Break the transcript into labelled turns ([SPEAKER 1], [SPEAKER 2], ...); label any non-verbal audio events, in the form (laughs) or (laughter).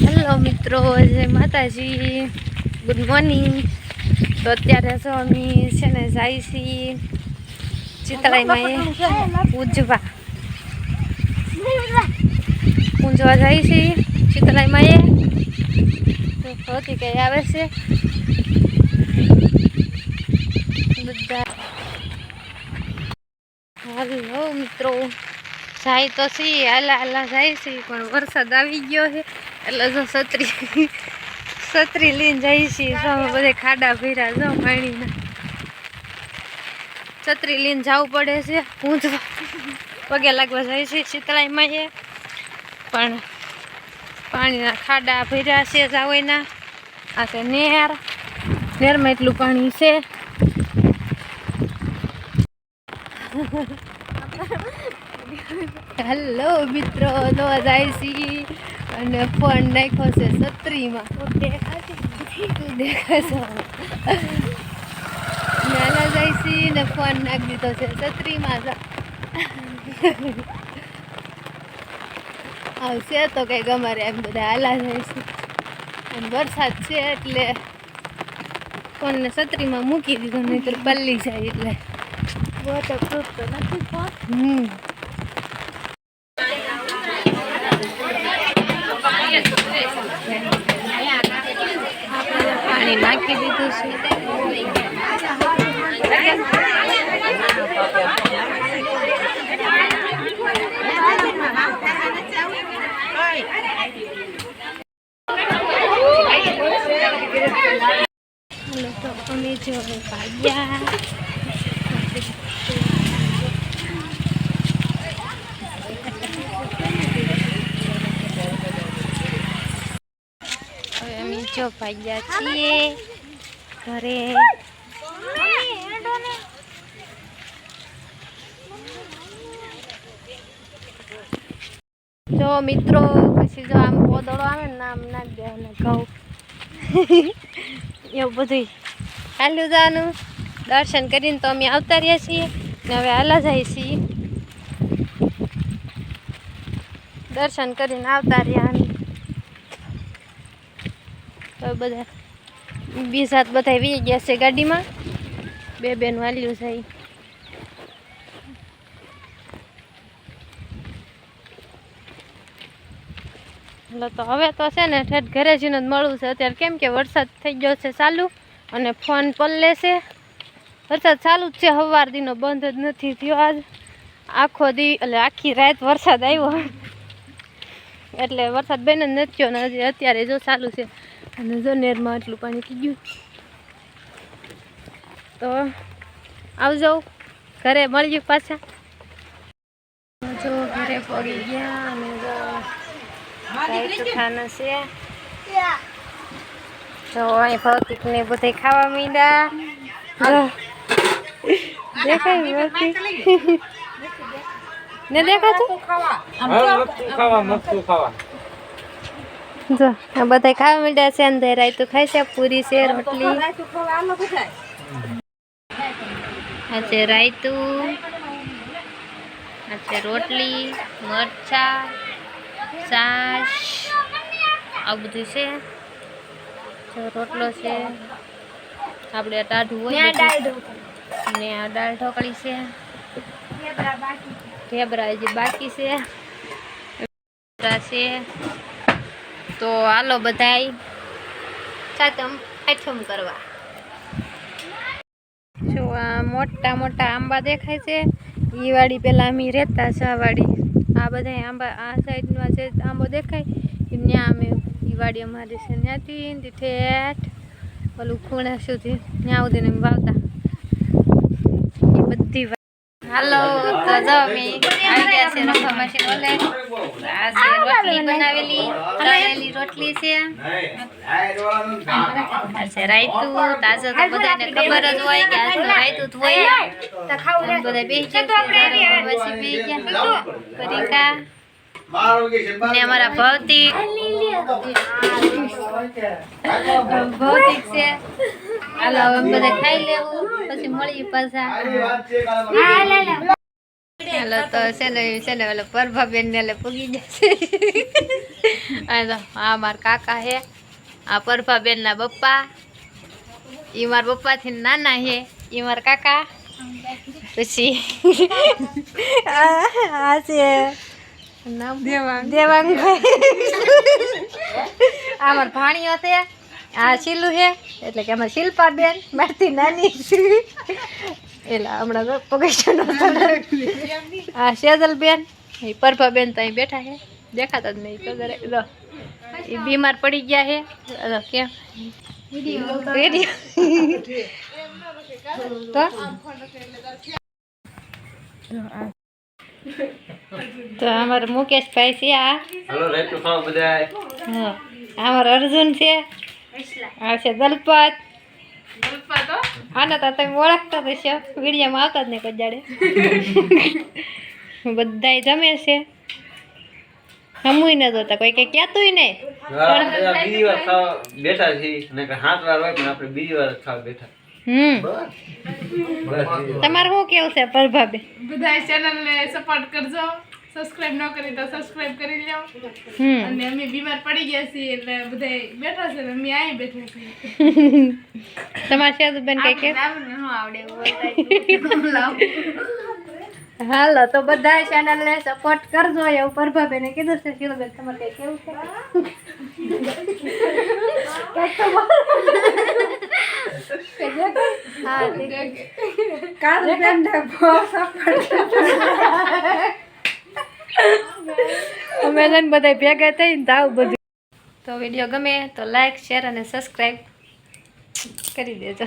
[SPEAKER 1] Hello મિત્રો, જય માતાજી. ગુડ મોર્નિંગ તો અત્યારે તો અમે છે ને જાય છીએ ચિતળાઈમાં પૂજવા. પૂંજવા જાય છીએ ચિતળાઈમાં એ. હોતી કઈ આવે છે? બધા. હાલો મિત્રો, જાય તો સી આલા આલા જાય છે પણ વરસાદ આવી ગયો છે. એટલે જો છત્રી છત્રી લઈને જઈએ છીએ, જો બધે ખાડા ભર્યા, જો પાણીના. છત્રી લઈને જવું પડે છે હું તો પગે લાગવા જાય છે શીતળાઈમાં એ. પણ પાણીના ખાડા ભર્યા છે જાવયના. આ છે નેર. નેરમાં એટલું પાણી છે. હેલો મિત્રો. તો જાય છે. અને ફોન નાખ્યો છે છત્રીમાં. તું દેખાશો નાના જાય છે ને ફોન નાખી દીધો છે છત્રીમાં આવશે તો કંઈક અમારે એમ બધા હાલા જાય છે. અને વરસાદ છે એટલે ફોનને છત્રીમાં મૂકી દીધો નહીં તો પલ્લી જાય એટલે.
[SPEAKER 2] વોટરપ્રૂફ તો નથી ફોન
[SPEAKER 1] હમ. પાણી નાખી દીધું છે. અમે જો ભાગ્યા હવે અમે જો ભાગ્યા છીએ. ઘરે. જો મિત્રો, પછી જો આમ પોદળો આવે ને, આમ ના દે અને ઘઉં. (laughs) એવું બધું હાલ્યું જવાનું. દર્શન કરીને તો અમે આવતા રહ્યા છીએ, ને હવે હાલા જાય છીએ. દર્શન કરીને આવતા રહ્યા તો બધા બીજા બધા વી ગયા છે ગાડીમાં. બે બેન વાલ્યું છે એટલે તો હવે તો છે ને ઠેઠ ઘરે જઈને જ મળવું છે. અત્યારે કેમ કે વરસાદ થઈ ગયો છે ચાલુ અને ફોન પલ્લે છે. વરસાદ ચાલુ જ છે. સવાર દીનો બંધ જ નથી થયો આજ. આખો દી એટલે આખી રાત વરસાદ આવ્યો. એટલે વરસાદ બેન જ નથી થયો અત્યારે જો ચાલુ છે. અને જો નેરમાં એટલું પાણી થઈ ગયું તો આવજો ઘરે મળ્યું પાછા. જો ઘરે પગી ગયા અને જો ખાના છે. તો અહીં ભૌતિક ને બધે ખાવા મીંડા. દેખાય ભૌતિક ને દેખાતું?
[SPEAKER 3] ખાવા ખાવા મસ્તું ખાવા.
[SPEAKER 1] જો આ બધા ખાવા માંડ્યા છે અંદર રાયતું ખાય છે પૂરી છે રોટલી. આ છે રાયતું આ છે રોટલી મરચા છાશ આ બધું છે. રોટલો છે. આપણે ટાઢું હોય. ને આ દાળ ઢોકળી છે. ઢેબરા હજી બાકી છે. છે. તો હાલો બધાય. સાતમ આઠમ કરવા. જો આ મોટા મોટા આંબા દેખાય છે. ઈ વાડી પેલા અમે રહેતા છે આ વાડી બધા આંબા, આ સાઈડમાં જે આંબો દેખાય ત્યાં અમે, ઈ વાડી અમારી છે ત્યાંથી ઠેઠ, ઓલું ખૂણા સુધી ત્યાં સુધી અમે વાવતા. એ બધી હાલો, તો જો અમે આવી ગયા છે રખા મશીન ઓલે આ રોટલી બનાવેલી. રોટલી છે. છે રાયતું તાજો તો બધાને ખબર જ હોય કે આજ તો રાયતું હોય. બધા બેસી બેસી ગયા. પરીકા ને અમારા ભૌતિક. ભૌતિક છે. હાલો બધા ખાઈ લેવું પછી મળી પાછા. હાલો તો છે ને છે ને ઓલો પ્રભાબેન ને પૂગી જશે આ તો મારા કાકા હે આ પ્રભાબેન ના પપ્પા ઈ મારા પપ્પાથી નાના હે ઈ મારા કાકા. પછી આ છે દેવાંગભાઈ આ મારા ભાણીઓ છે આ શીલું છે એટલે કે અમારે શિલ્પાબેન મારથી નાની એટલે હમણાં પગેશનો આ સેજલબેન એ પરભાબેન તો અહીં બેઠા છે. દેખાતા જ નહીં પગારે લો એ બીમાર પડી ગયા છે. અલો, કેમ? તો? તો અમારો મુકેશભાઈ છે આ. અમારો અર્જુન છે. આ છે દલપત. આના તો તમે ઓળખતા તો છો. વિડીયામાં આવતા જ નહીં કજાડે જાડે (laughs) બધાય જમે છે. સમુય ન જોતા. કોઈ કઈ કહેતુંય નહીં.
[SPEAKER 3] બીજી વાર ખાવા બેઠા છીએ. સાત વાર હોય પણ આપણે બીજી વાર ખાવા બેઠા.
[SPEAKER 1] હમ. તમારે શું કેવું છે પ્રભાબે
[SPEAKER 2] બધા ચેનલને સપોર્ટ કરજો. સબસ્ક્રાઇબ ન કરી તો સબસ્ક્રાઇબ કરી લો
[SPEAKER 1] હમ.
[SPEAKER 2] અને અમે બીમાર પડી ગયા છીએ એટલે બધા બેઠા છે ને અમે અહીં બેઠા છીએ.
[SPEAKER 1] તમારે સેજુબેન કઈ કે?
[SPEAKER 2] આપણને ન આવડે એવું બોલતા (laughs)
[SPEAKER 1] હાલો તો બધા ચેનલને સપોર્ટ કરજો એવું પ્રભાબેને કીધું છે શીલુબેન તમારે કઈ કેવું છે? કંઈક તો બોલો. હા ઠીક. કાજલબેનને બહુ support અમે છે બધા ભેગા થઈને આવું બધું. તો વીડિયો ગમે તો લાઈક શેર અને સબસ્ક્રાઈબ કરી દેજો.